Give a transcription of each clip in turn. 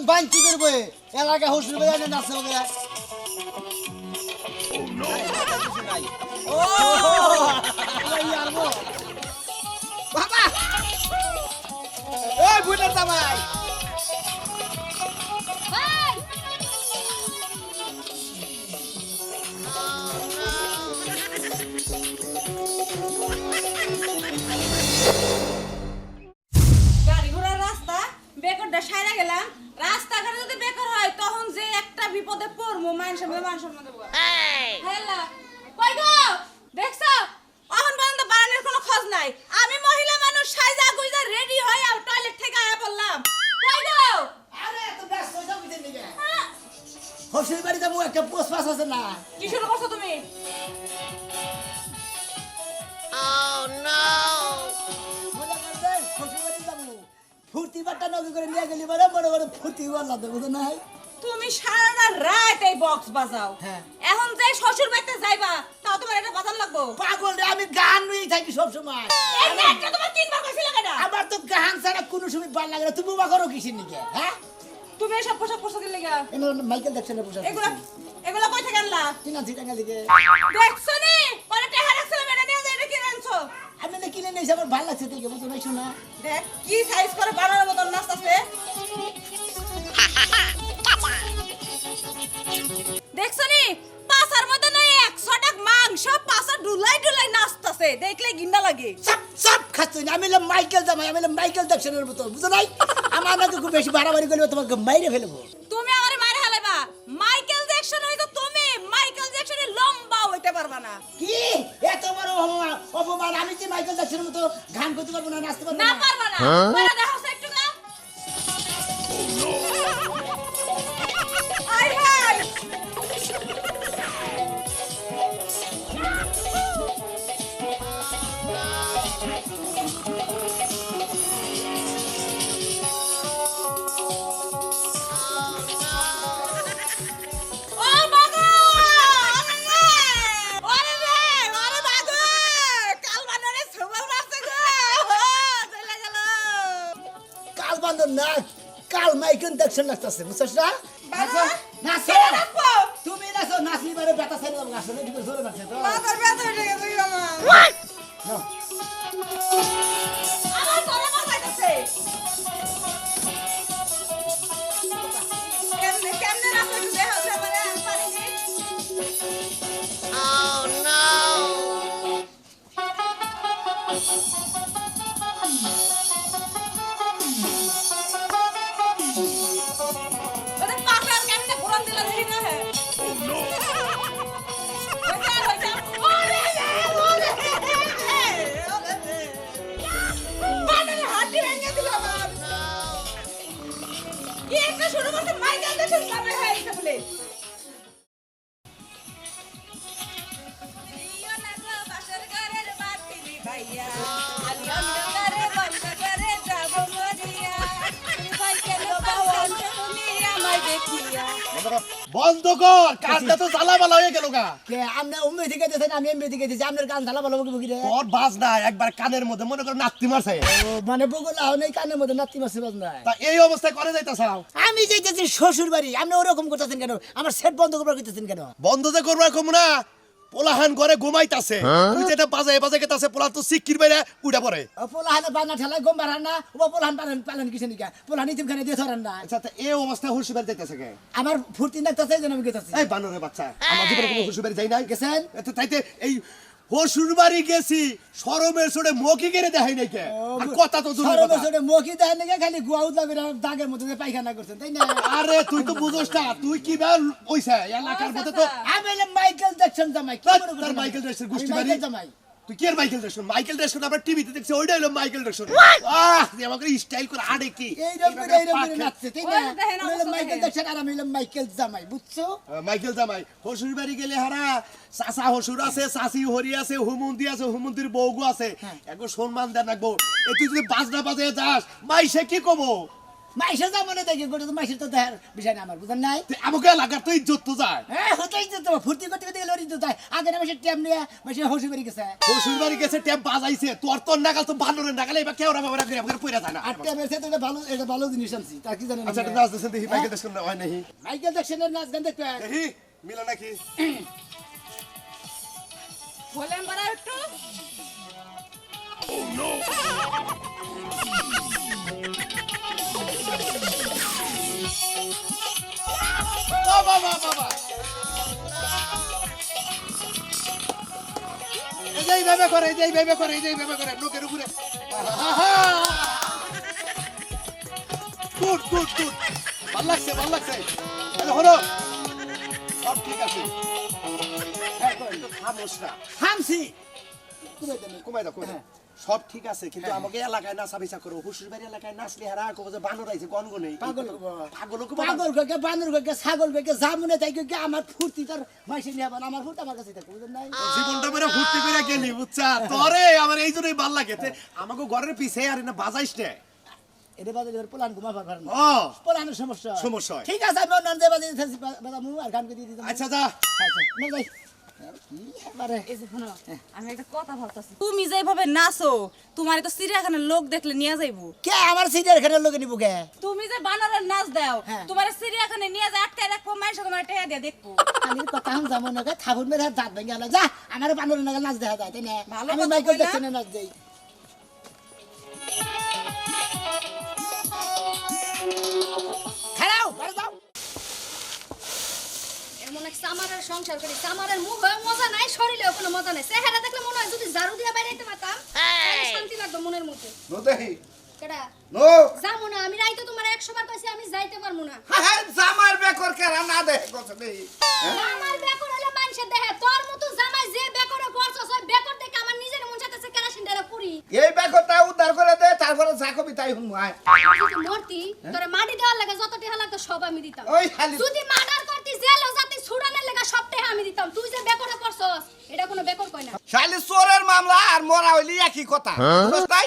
হুমন্দির কি কোন এলাকা হুসুর বয়ে আনে নাচে হবে। বাবা! এই বুড়ার জামাই। করবেন শ্বশুর বাড়ি যাব ফুর্তি বাট্টা নগে করে নিয়ে গেলি মানে বড় বড় ফুর্তি বললা বুঝো নাই? তুমি সারা রাত এই বক্স বাজাও। হ্যাঁ। এখন যে শ্বশুর বাড়িতে যাইবা তাও তোমার এটা বাজান লাগবো? পাগল রে আমি গান নিয়ে থাকি সব সময় এই নেটটা তোমার তিনবার কইছিল কেন আমার তো গান ছাড়া কোনো সময় ভালো লাগে না। তুমি বা করো কিসের নিগে হ্যাঁ? তুমি এসব পোশাক পোশাকের লেগা। এনে মাইকেল দেখছেন পোশাক এগুলা এগুলা কই থেকে আনলা? কিনা আনছি টাকা দেখছ নি? পরে টেহা রাখছিলাম এটা নিয়ে যাই এটা কিনে আনছো? আমি না কিনে নিয়েছি আমার ভালো লাগছে দেখে বুঝো নাই শোনা দেখ কি সাইজ করে বানানোর মতন নাচতাছে দেখছ নি? পাছার মধ্যে নয় একশো টাক মাংস পাছা ডুলাই ডুলাই নাচতাছে। দেখলে গিন্ডা লাগে। সব সব খাচ্ছ আমি হলাম মাইকেল জামাই আমি হলাম মাইকেল দেখছেনের মতো বুঝো নাই? আমার নাকি খুব বেশি বাড়াবাড়ি করলে তোমাকে মাইরে ফেলব। অপমান অপমান। আমি কি মাইকেল জ্যাকসনের মতো গান করতে পারব না নাচতে পারব না না? পারবা না। দেখছেন লাগতেছে বুঝছিস না শুরু করছে মাইকেল জ্যাকসন সামনে হয়ে গেছে বলে। ইয়ো বন্ধ করে কেন কাজটা তো জ্বালা বালা হয়ে গেল গা। কে আপনি উম্মে থেকে দিয়েছেন আমি এমনি থেকে দিয়েছি আপনার গান ঝালা ভালো বকি রে? তোর বাজ না একবার কানের মধ্যে মনে কর নাত্তি মারছে। মানে বগলা আহ নেই কানের মধ্যে নাতি মারছে বাজ না তা এই অবস্থায় করে যাইতাছ আমি যাইতেছি শ্বশুর বাড়ি আপনি ওরকম করতেছেন কেন? আমার সেট বন্ধ করবার করতেছেন কেন? বন্ধ যে করবার কম না পোলাহান ঘরে ঘুমাইতাছে। তুই যেটা বাজে বাজে গেতাছে পোলা তো সিকির বাইরে উড়া পড়ে। ও পোলাহানে বানা ঠেলা গম বাড়ান না ও পোলাহান পালন পালন কিছু নিকা? পোলাহান ইতিম খানে দিয়ে ধরেন না। আচ্ছা তা এই অবস্থা হুশ বের যাইতাছে কে? আমার ফুর্তি লাগতেছে যেন আমি গেতেছি। এই বানরের বাচ্চা আমার জীবনে কোনো হুশ বের যাই না গেছেন? এত তাইতে এই হসুর বাড়ি গেছি সরমের সরে মকি কেড়ে দেখাই নাই কে? কথা তো সরমের সরো মকি দেখাই নাকি খালি গুয়া উদলা করে দাগের মধ্যে পায়খানা করছেন তাই না? আরে তুই তো বুঝোস না তুই কি বা ওইসা? এলাকার মধ্যে তো আমি মাইকেল জ্যাকসন জামাই কি মাইকেল জ্যাকসন গোষ্ঠী বাড়ি। জামাই। তুই কি আর মাইকেল জ্যাকসন মাইকেল জ্যাকসন আমরা টিভিতে দেখছি ওইটাই হলো মাইকেল জ্যাকসন আহ তুই আমাকে স্টাইল করে আড়ে কি? এই রকম এই রকম নাচছে তাই না? ওই দেখেন, আমি হলাম অবস্থা মাইকেল জ্যাকসন আর আমি হলাম মাইকেল জামাই বুঝছ? মাইকেল জামাই। হসুর বাড়ি গেলে হারা চাচা হসুর আছে চাচি হরি আছে হুমন্দি আছে হুমন্দির বউগু আছে। হ্যাঁ। একটু সম্মান দেন রাখব এ তুই যদি বাজনা বাজে যাস মাই সে কি কব মাইসের যা মনে দেখি গোটা তো মাইসের তো দেখার বিষয় না আমার বুঝেন নাই? আমাকে এলাকার তো ইজ্জত তো যায়। হ্যাঁ হতেই তো তো ফুর্তি করতে করতে গেলে তো তাই আগে না মাসের টাইম নিয়ে মাসে গেছে। বাড়ি গেছে ট্যাপ বাজাইছে। তোর তোর নাগাল তো বানরের নাগালে এবার কেউ রাখা করে আমাকে পড়ে যায় না। আর এটা ভালো এটা ভালো জিনিস আনছি তা কি জানেন আচ্ছা এটা নাচ দিয়েছেন দেখি বাইকে দেখছেন হয় নাহি মাইকেল জ্যাকসনের নাচ গান দেখতে দেখি মিলা নাকি? ভলিউম বাড়াও একটু। বাবা বাবা লোকের উপরে। Good good good. ভালো লাগছে ভালো লাগছে। তাহলে হলো। সব ঠিক আছে। হ্যাঁ হামসি কমাই দাও কমাই দাও। সব ঠিক আছে কিন্তু আমাকে এলাকায় নাচা বিচা করো হুসুর বাড়ি এলাকায় নাচলে হারা কবে যে বানর আইছে গনগনে পাগল পাগল পাগল কইকে বানর কইকে ছাগল কইকে জামুনে তাই কইকে আমার ফুর্তি তার মাইসে নিয়ে আবার আমার ফুর্তি আমার কাছে থাকে বুঝেন নাই? জীবনটা মেরে ফুর্তি করে গেলি বুঝছা? তোরে আমার এই জন্যই ভালো লাগে তে আমাকে ঘরের পিছে আর না বাজাইস না। এটা বাজে এবার পোলান ঘুমা পারবার না। ও। পোলানের সমস্যা। সমস্যা ঠিক আছে আমি অন্য যে বাজে বাজামু আর গান করে দিয়ে দিতাম। আচ্ছা যা। আচ্ছা না যাই। কি এবারে এই যে শোনো আমি একটা কথা ভাবতাছি। তুমি যেভাবে নাচো তোমার তো চিড়িয়াখানার লোক দেখলে নিয়ে যাইবো। কে আমার সিটের লোকে নিবো কে? তুমি যে বানরের নাচ দাও হ্যাঁ। তোমার চিড়িয়াখানায় নিয়ে যায় আটকে রাখব দিয়ে দেখব। আমি কথা হন যাব না ঠাকুর মেরে দাঁত ভেঙে যা আমার বানর নাগাল নাচ দেখা যায় তাই না? আমি মাইকেল জ্যাকসনের নাচ দেই। এমন সামারের সংসার করি? সামারের মুখ মজা নাই শরীরেও কোনো মজা নাই। চেহারা দেখলে মনে হয় যদি ঝাড়ু দিয়ে বাইরে পারতাম শান্তি লাগতো মনের মধ্যে। নো কেডা? নো। যাব না আমি রাইতে তোমার একশো বার কইছি আমি যাইতে পারব না। জামার বেকর কেরা না দেখে কথা দেখি আমার বেকর হলে মানুষের দেহে। তোর মতো জামাই যে বেকরে পড়ছস ওই বেকর দেখে আমার নিজের মন চাইতেছে কেরাসিন ডালে পুরি। এই ব্যাগটা উদ্ধার করে দে তারপরে যা কবি তাই হুম আয়। মরতি তোরে মাটি দেওয়ার লাগে যত টেহা লাগতো সব আমি দিতাম। ওই খালি যদি মার্ডার করতি জেল জাতি ছুড়ানোর লাগে সব টেহা আমি দিতাম। তুই যে বেকরে পড়ছস এটা কোনো বেকর কই না। খালি চোরের মামলা আর মরা হইলি একই কথা। তাই?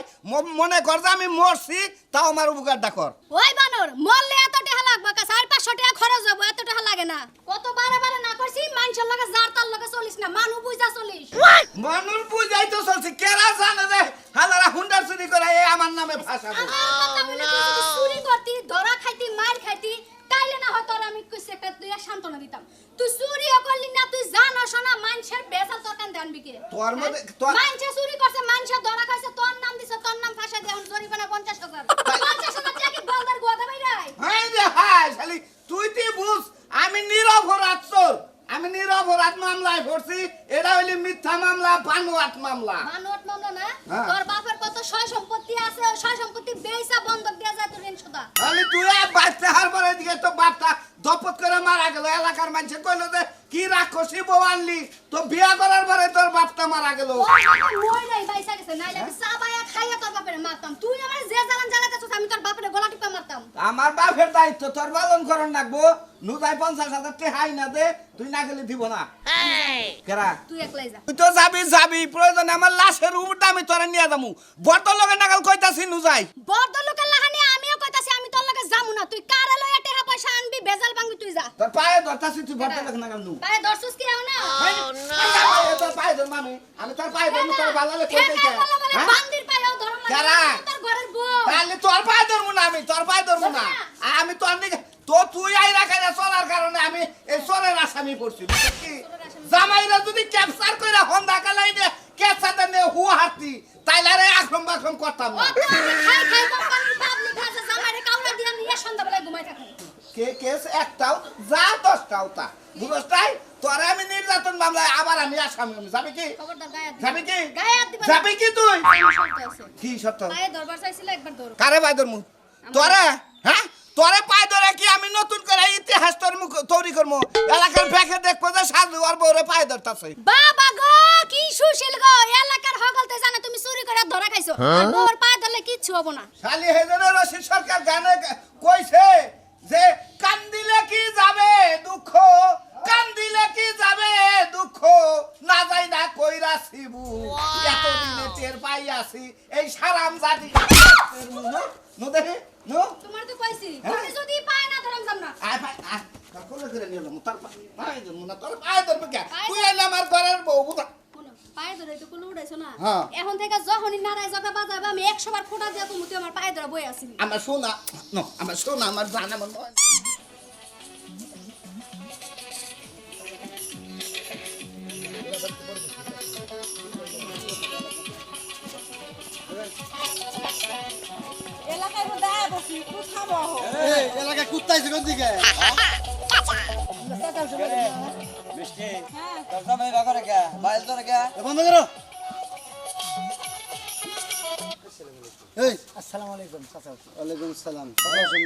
মনে কর যে আমি মরছি তাও আমার উপকারটা কর। ওই বানর মরলে এত টাকা লাগবে কা? চার পাঁচশো টাকা খরচ যাব এত টাকা লাগে না। কত বারে বারে না করছি মানুষের লগে যার তার লগে চলিস না মানুষ বুঝা চলিস। মানুষ বুঝাই তো চলছি কেরা জানে যে হাজারা হুন্ডার চুরি করে এই আমার নামে যদি চুরি করতি ধরা খাইতি মার খাইতি তাইলে না হয়তো আমি কইছি একটা দুই সান্ত্বনা দিতাম। তুই চুরিও করলি না তুই জানোস না মানুষের বেসাল তোর কান ধ্যান বিকে। তোর মধ্যে- তোর- মানুষে চুরি করছে মানুষে ধরা খাইছে তোর নাম দিছে তোর নাম ফাঁসা দেয় জরিমানা পঞ্চাশ হাজার। পঞ্চাশ হাজার টাকা কি বলদার গোয়া দেবাই রাই হাই রে হাই শালি তুই তুই বুঝ? আমি নিরপরাধ চোর আমি নিরপরাধ মামলায় পড়ছি এটা হইলি মিথ্যা মামলা বানোয়াট মামলা। মানবত মামলা না? হ্যাঁ। তোর বাপের কত সয় সম্পত্তি আছে সয় সম্পত্তি বেইসা বন্ধক দেয়া যায় তোর ঋণ সুদা তাহলে তুই বাচ্চা হার পরে তো বাপটা দপত করে মারা গেল এলাকার মানুষে কইলো যে কি রাক্ষসী বউ আনলি? তো বিয়া করার পরে তোর বাপটা মারা গেল। ওই আমি মই নাই বাইসা গেছে নাইলে আমি চা খাইয়া তোর বাপের মারতাম। তুই আমার যে জ্বালান জ্বালাতেছিস আমি তোর বাপের গলা টিপা মারতাম। আমার বাপের দায়িত্ব তোর পালন করার লাগবো। নুদাই পঞ্চাশ হাজার টেহাই না দে তুই না গেলে দিব না। কেরা? তুই একলাই যা। তুই তো যাবি যাবি প্রয়োজনে আমার লাশের উপরটা আমি তোরা নিয়ে যাব। বর্ত লগে নাগাল কইতাছি নু যাই বড় লোকের যামু না তুই কারে লইয়া টাকা পয়সা আনবি? বেজাল ভাঙবি তুই যা। তোর পায়ে ধরতাছি তুই বর্ত লগে নু পায়ে দর্শস কি না। তোর পায়ে ধর মামি। আমি তোর পায়ে ধর তোর ভালো লাগে কইতে ঠেকা বলা বলে হ্যাঁ? বান্দির পায়েও ধরম লাগে কারা? তোর ঘরের বউ। তাহলে তোর পায়ে ধরবো না আমি তোর পায়ে ধরবো না। আমি তোর দিকে তো তুই আই রাখা না চলার কারণে আমি এই চোরের আসামি পড়ছি কি? জামাইরা যদি ক্যাপচার কইরা হন্দা কালাই দে ক্যাপচারটা নে হু হাতি তাইলে আরে আক্রম বাক্রম করতাম না। খাই খাই কোম্পানির পাবলিক আছে জামাইরে কাউলা দিয়া নিয়ে সন্ধ্যাবেলায় ঘুমাই থাকুন কে কেস একটাও যা দশটাও তা। বুঝছ তাই তোরে আমি নির্যাতন মামলায় আবার আমি আসামি হলাম। যাবি কি? যাবি কি? যাবি কি তুই। কি সত্য পায়ে দরবার চাইছিল একবার ধরো। কারে পাই ধরমু? তোরে? হ্যাঁ? তোরে পাই ধরে কি আমি নতুন করে ইতিহাস তোর মুখ তৈরি করব এলাকার ব্যাকে দেখব যে সাধু আর বউরে ধরতাছে। বাবা গো কি সুশীল গো। এলাকার হগলতে জানে তুমি চুরি করে ধরা খাইছো। আর বউর পায়ে ধরলে কিচ্ছু হব না। শালি হেজের রশিদ সরকার গানে কইছে যে কান্দিলে কি যাবে দুঃখ? কান্দিলে কি যাবে দুঃখ? না যাই না কইরা শিবু এতদিনে টের পাই আছি এই সারাম জাতি। নো দেখে নো? তোমার তো কইছি হ্যাঁ? তুমি যদি পায় না ধরম যাম না। আয় ভাই আয়। তোর কোলে ধরে নিয়ে এলাম তোর পায়ে ধরবো না তোর পায়ে ধরবো কে? তুই আমার ঘরের বউ বুঝা পায়ে ধরে তো কোনো উড়াইছো না? হ্যাঁ। এখন থেকে যখনই নারায় জগা বাজাবে আমি একশো বার ফোটা দিয়ে তুমি তুই আমার পায়ে ধরে বই আসিনি আমার শোনা নো আমার শোনা আমার জানা মন। এলাকায় বসি এলাকায় কুত্তাইছে কোন দিকে? হ্যাঁ। তোর জামাই বাবা রেখা বাইল তো এ বন্ধ করো। এই। আসসালামু আলাইকুম চাচা ওয়ালাইকুম সালাম।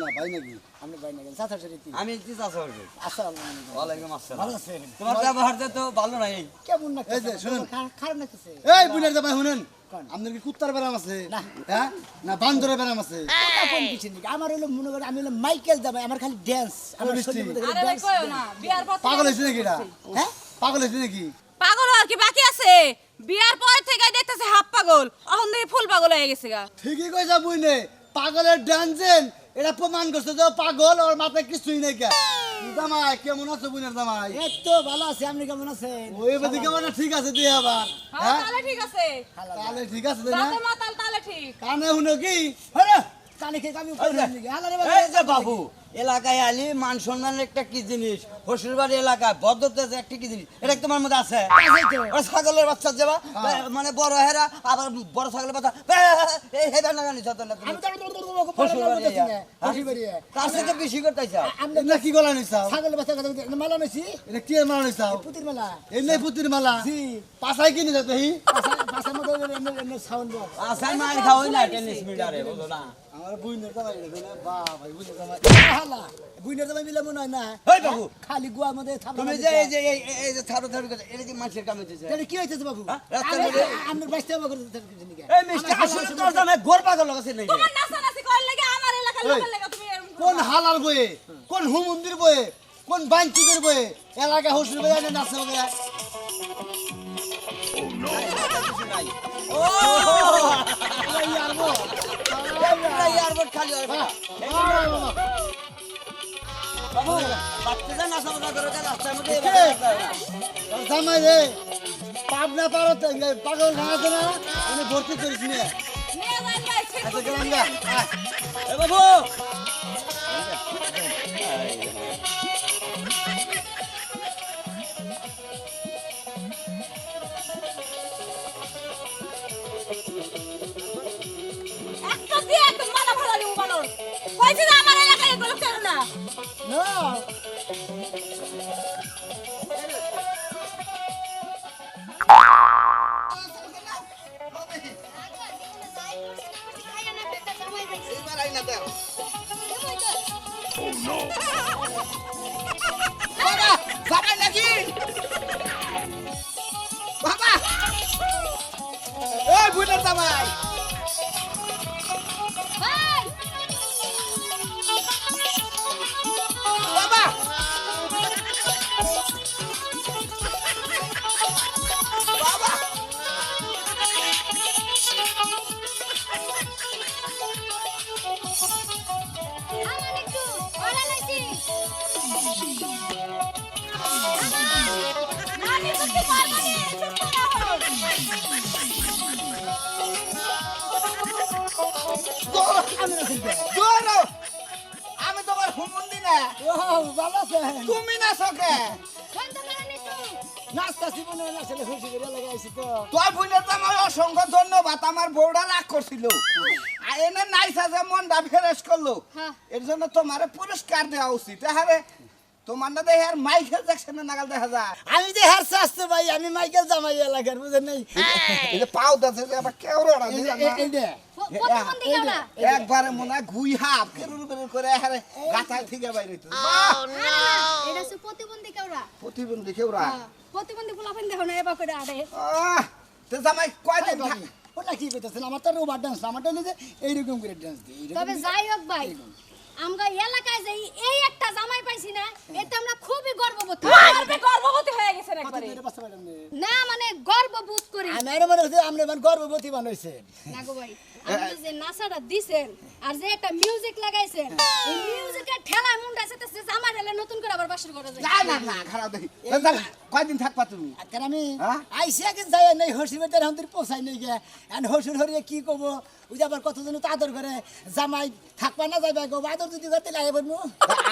না ভাই নাকি? আপনি ভাই নাকি। চাচা শরীফ আমি কি চাষা হইবে আসসালামু আলাইকুম। ওয়ালাইকুম আসসালাম। ভালো আছেন? তোমার ব্যবহার তো ভালো নাই। কেমন না এই যে, শুনুন। খারাপ লাগতেছে? এই বুনের দাবাই শুনেন। কোন? আপনার কি কুত্তার ব্যারাম আছে? হ্যাঁ? না বান্দরের ব্যারাম আছে? কোন কিছু নেই আমার হলো মনে করেন আমি হলো মাইকেল দাবাই আমার খালি ড্যান্স আমার মিষ্টি। শরীরের মধ্যে খালি আরে ভাই dance, কইও dance। না বিয়ার পর পাগল হয়েছে নাকি এটা? হ্যাঁ? পাগল হয়েছে নাকি? পাগল আর কি বাকি আছে? বিয়ার পর থেকে দেখতেছে হাফ পাগল এখন দেখি ফুল পাগল হয়ে গেছে গা। ঠিকই কইছা বুইনে পাগলের ডান্সেন এটা প্রমাণ করছে যে পাগল ওর মাথায় কিছুই নেই জামাই কেমন আছো বুনের জামাই? এই তো ভালো আছে আপনি কেমন আছেন? ওই বাদি কেমন? ঠিক আছে দিয়ে আবার। হ্যাঁ হ্যাঁ? তাহলে ঠিক আছে। তাহলে ঠিক আছে না দাঁতে মাতাল তাহলে ঠিক। কানে শুনো কি? হরে কানে খেয়ে আমি উপরে নিয়ে এই বাবু এলাকায় আলি মান সম্মানের একটা কি জিনিস? শ্বশুর বাড়ি এলাকায় ভদ্রতা একটা কি জিনিস? এটা তোমার মধ্যে আছে? ওরা ছাগলের বাচ্চা যাবা মানে বড় হেরা আবার বড় ছাগলের বাচ্চা। এই হেরা না জানি যত না হ্যাঁ? তার সাথে বেশি করতে চাও? কি গলা নিছাও ছাগল বাচ্চা কথা মেলা নিছি? এটা কি মারা নিছাও পুতির মেলা। এমনি পুতির মালা? জি। পাছাই কিনে যাতে হি পাশার মধ্যে এমনি এমনি সাউন্ড বক্স আসাই মার খাওয়াই না টেনিস মিটারে বলো না। আমার বুইনের জামাই এটা না বা ভাই বুইনের জামাই হালা বুইনের দামে মিলে মনে হয় না হেই বাবু। খালি গুয়ার মধ্যে তুমি যে এই যে এই এই যে থারো থারো কথা এটা কি মানুষের কামে দিছে তাহলে কি হইতেছে বাবু? হ্যাঁ? রাস্তার মধ্যে? আমি বাইশটা বাবু করতে এই মিষ্টি আসলে তোর জামাই গোর পাগল আছে নাকি? তোমার নাচানাচি করার লাগে আমার এলাকার লোকের লাগে তুমি কোন হালার বয়ে কোন হুমন্দির বয়ে কোন বাঞ্চুদের বয়ে এলাকা হসুর বয়ে নাচে হবে। ও এয়ারপোর্ট পাবনা পারো পাগল ভাঙাছে না আমি ভর্তি করিস। এ বাবু আমি তোমার হুমুন্দি না। ভালো তুমি না সকে হয় আমার অসংখ্য ধন্যবাদ আমার বউটা রাগ করছিল। আর এনে নাইসা যে মনটা ফেরেস করল হ্যাঁ। এর জন্য তোমার পুরস্কার দেওয়া উচিত। হ্যাঁ তোমার না দেখে আর মাইকেল জ্যাকসনের নাগাল দেখা যায়। আমি যে হারছে আসতে ভাই আমি মাইকেল জামাই এলাকার বুঝেন নাই? এই। যে পাও দাচ্ছে যে আবার যে দিলাম এই- কেওড়া একবারে মনে হয় গুই হাফ কেরুর করে হারে গাথায় থেকে বাইরে। এটা হচ্ছে প্রতিবন্ধী কেওড়া। প্রতিবন্ধী কেউরা হ্যাঁ, প্রতিবন্ধী ফুলাফেন দেখো না এবার করে আরে। আহ, তো জামাই কয়দিন ভাই, ওটা কি করতেছেন আমার তো রোবার ডান্স আমারটা যে এইরকম করে ডান্স দিই তবে যাই হোক ভাই। আমরা এলাকায় যে এই একটা জামাই পাইছি না এতে আমরা খুবই গর্ববোধ করি। মারবে গর্ভবতী হয়ে গেছেন একবারে। পারলাম না? মানে গর্ববোধ করি। আমি না এটা মনে হচ্ছে আপনি মানে গর্ভবতী বানাইছে না গো ভাই আপনি যে নাসাটা দিছেন আর যে একটা মিউজিক লাগাইছেন এই মিউজিকের ঠেলা মুন্ডা সাথে সে জামা ঢেলে নতুন করে আবার বাসর করে যায়। না না খারাপ দেখি। কয়দিন থাকবা তুমি? আজকাল আমি? হ্যাঁ? আইসি আগে যাই নাই হসি বেটার আমাদের পোষাই নাই গে। এখন হসুর হরিয়ে কি কব? ওই যে আবার কতজন তো আদর করে জামাই থাকবা না যাইবা গো আদর যদি করতে লাগে বলব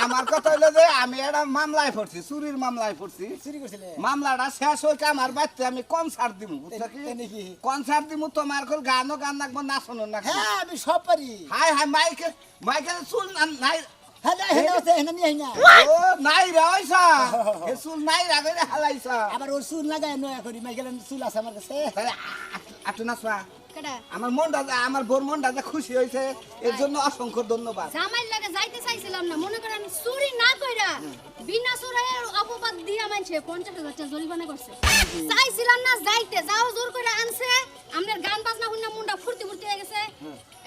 আমার কথা হলো যে আমি একটা মামলায় পড়ছি চুরির মামলায় পড়ছি। চুরি করছিলে? মামলাটা শেষ হইতে আমার বাচ্চা আমি কনসার্ট দিব বুঝছ কি? কনসার্ট দিব তোমার কল গানও গান লাগবো নাচনো না হ্যাঁ আমি সব পারি। হাই হাই মাইকেল মাইকেল চুল নাই আবার ওর চুল লাগাই নয়া করি মাইকেল চুল আছে আমার কাছে। আমার মনটা যে- আমার বোর মনটা যে খুশি হয়েছে। এর জন্য অসংখ্য ধন্যবাদ। জামাইর লাগে যাইতে চাইছিলাম না। মনে করেন চুরি না কইরা বিনা চুরের অপবাদ দিয়া মানছে পঞ্চাশ হাজার টাকা জরিমানা করছে। চাইছিলাম না যাইতে যাও জোর করে আনছে। আমাদের গান বাজনা শুনে মুন্ডা ফুর্তি ফুর্তি হয়ে গেছে।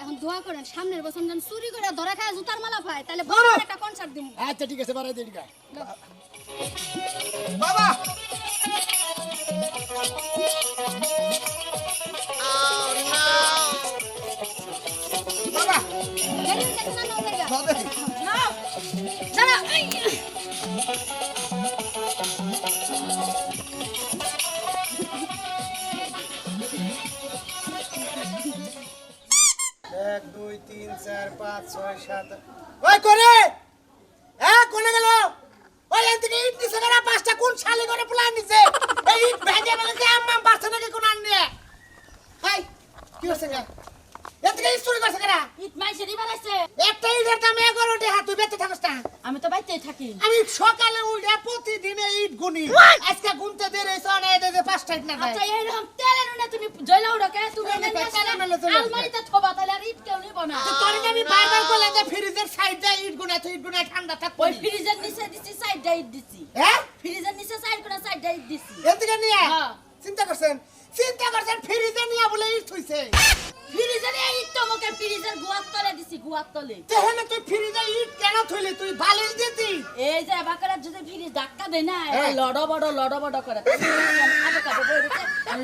এখন দোয়া করেন সামনের বছর যেন চুরি করে ধরা খায় জুতার মালা পায় তাহলে বড় একটা কনসার্ট দিব আচ্ছা ঠিক আছে বাড়াই বাবা বাবা! বাবা এক, দুই, তিন, চার, পাঁচ, ছয়, সাত ওই করে! হ্যাঁ কোনে গেল? ওই এর থেকে ইট নিছে পাঁচটা কোন শালি করে প্ল্যান নিছে? এই ইট ভেঙে ভেঙে আম্মা বাড়ছে নাকি কোন আন হাই কি হচ্ছে থেকে চুরি করছে কেনা ইট বানাইছে একটা ইটের দাম এগারো টাকা তুই বেঁচে থাকিস না। আমি তো বাইতেই থাকি। আমি সকালে উঠে প্রতিদিন এই ইট গুনি। আজকে গুনতে দেরি পাঁচটা ইট না। আচ্ছা এইরকম তেলের উনে তুমি জয়লা উড়কে। আলমারিতে থবা তাহলে আর ইট কেউ নিব না। তো তোর আমি বারবার বললাম যে ফ্রিজের সাইড দিয়ে ইট গুনা তুই ইট গুনা ঠান্ডা ওই ফ্রিজের নিচে দিছি সাইড ডাইট দিছি। হ্যাঁ? ফ্রিজের নিচে সাইড করে সাইড ডাইট দিছি। এদিকে নিয়ে হ্যাঁ। চিন্তা করছেন? চিন্তা করছেন ফ্রিজে নিয়ে বলে ইট থইছে। তলে তলে। তাহলে তুই ফ্রিজে ইট কেন থইলি? তুই বালিশ দিতি। এই যে বাকারা যদি ফ্রিজ ধাক্কা দেয় না। লড় বড় লড় বড় করে। আগে কাবে বই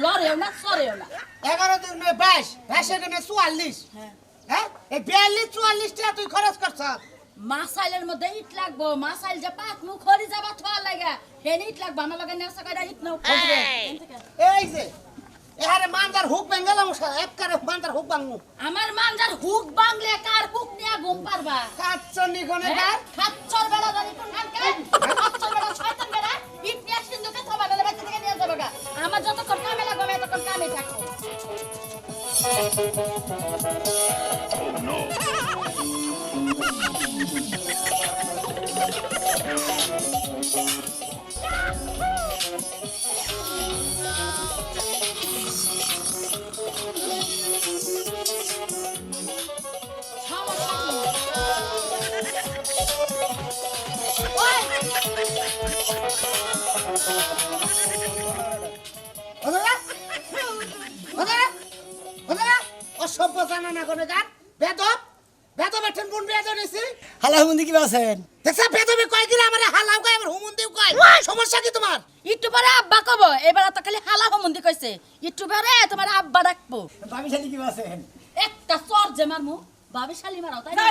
লড়েও না সরেও না। এগারো দিন বাইশ বাইশে দিনে চুয়াল্লিশ। হ্যাঁ। এই বিয়াল্লিশ চুয়াল্লিশ টাকা তুই খরচ করছ। মাসাইলের মধ্যে ইট লাগবো। মাসাইল যে পাক মুখ খড়ি যাবা থোয়া লাগা। হেন ইট লাগবো। আমার লগে নেওয়া সাকাইরা ইট নাও। এই যে এহারে মানদার হুক বেঙ্গালাম এক কারে মানদার হুক বাঙ্গু। আমার মানজার হুক বাংলে কার হুক নিয়া ঘুম পারবা? কাচ্চনি গনে হ্যাঁ? কার? খাচ্চর বেড়া জানি কোন খানকে খাচ্চর বেড়া শয়তান বেড়া? ইট নিয়ে সিন্ধুকে থবা নালে বাচ্চা থেকে নিয়ে যাবে গা। আমার যতক্ষণ কামে লাগবে ততক্ষণ কামে থাকব। সমস্যা অসভ্য জানা না গনে কার বেদব বেদব এঠেন কোন বেদব নিছি হালা হুমুন্দি কি আছেন দেখছা বেদবে কয় দিলে আমারে হালাও কয় আমার হুমুন্দি কয় সমস্যা কি তোমার একটু পরে আব্বা কব এবার তো খালি হালা হমন্দি কইছে। একটু পরে তোমার আব্বা ডাকবো ভাবি শালি কি আছেন একটা চর যে মারমু ভাবি শালি মারাও তাই না?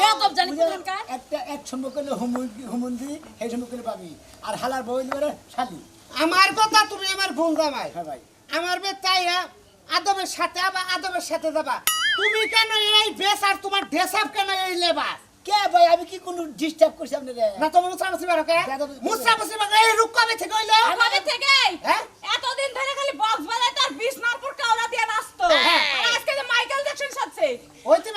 বেদব জানি কোন একটা এক সম্পর্ক করলে হুমুন্দি হুমুন্দি সেই সম্পর্ক করলে পাবি। আর হালার বই করে শালি। আমার কথা তুমি আমার বোন জামাই। হ্যাঁ ভাই। আমার বে তাই হ্যাঁ, আদবের সাথে আবার আদবের সাথে যাবা। তুমি কেন এই বেশ আর তোমার ড্রেস কেন এই লেবাস? কে ভাই আমি কি কোনো ডিস্টার্ব করছি আপনাদের না তো তোমার মুসরামসি বারকে মুসরামসি বারকে এই রুক কবে থেকে হইল? আমাদের থেকে? হ্যাঁ? এতদিন ধরে খালি বক্স বাজায় তার বিশ মারপুর কাউরা দিয়ে নাচতো হ্যাঁ। আর আজকে যে মাইকেল জ্যাকসন সাজছে ওই তো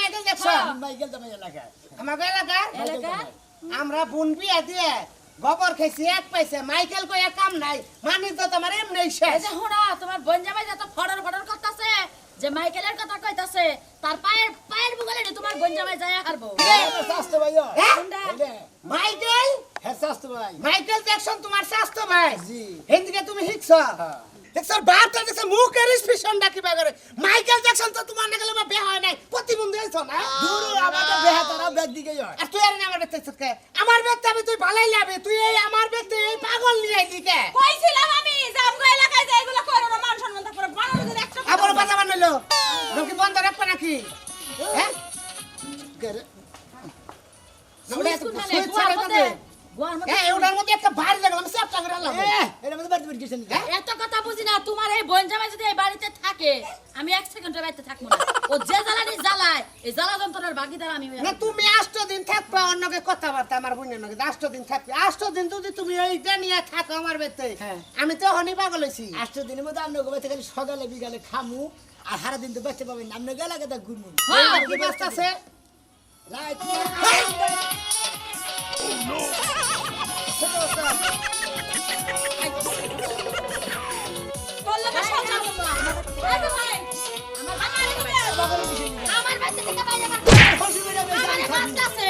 আমরা বোন দিয়ে গোবর খেয়েছি এক পাইছে মাইকেল কই কাম নাই মানি তো তোমার এমনি এই শেষ যে হুড়া তোমার বোন জামাই যত ফড়র ফড়র করতেছে যে মাইকেলের কথা কইতাছে তার পায়ের পায়ের বুগলে তোমার বোন জামাই যায় হারবো স্বাস্থ্য ভাই? মাইকেল হ্যাঁ স্বাস্থ্য ভাই মাইকেল জ্যাকসন তোমার স্বাস্থ্য ভাই জি। হিন্দিকে তুমি শিখছ হ্যাঁ। দেখছ বাপটা দেখছ মুখের স্পেশন ডাকি বাগারে মাইকেল জ্যাকসন তো তোমার না গেলে বা বিয়ে হয় নাই। প্রতিবন্ধী হইছ না? দূর আমাদের বেহা তারা ব্যাগ দিকে হয়। আর তুই আর আমার ব্যক্তি কে আমার ব্যাগ আমি তুই ভালাই লাবে তুই পাগল হয়েছি। আষ্ট দিনের মধ্যে আমরা গোবাইতে খালি সকালে বিকালে খামু আর সারা দিন তো বেঁচে পাবেন আপনি গেলে গেলে ঘুরবো কি বাস্তাছে তোর লগে সংসার করব না। এই তো ভাই, আমার আমার এদিকে আয়। আমার বাচ্চা থেকে বাইরে আমার বাচ্চা আছে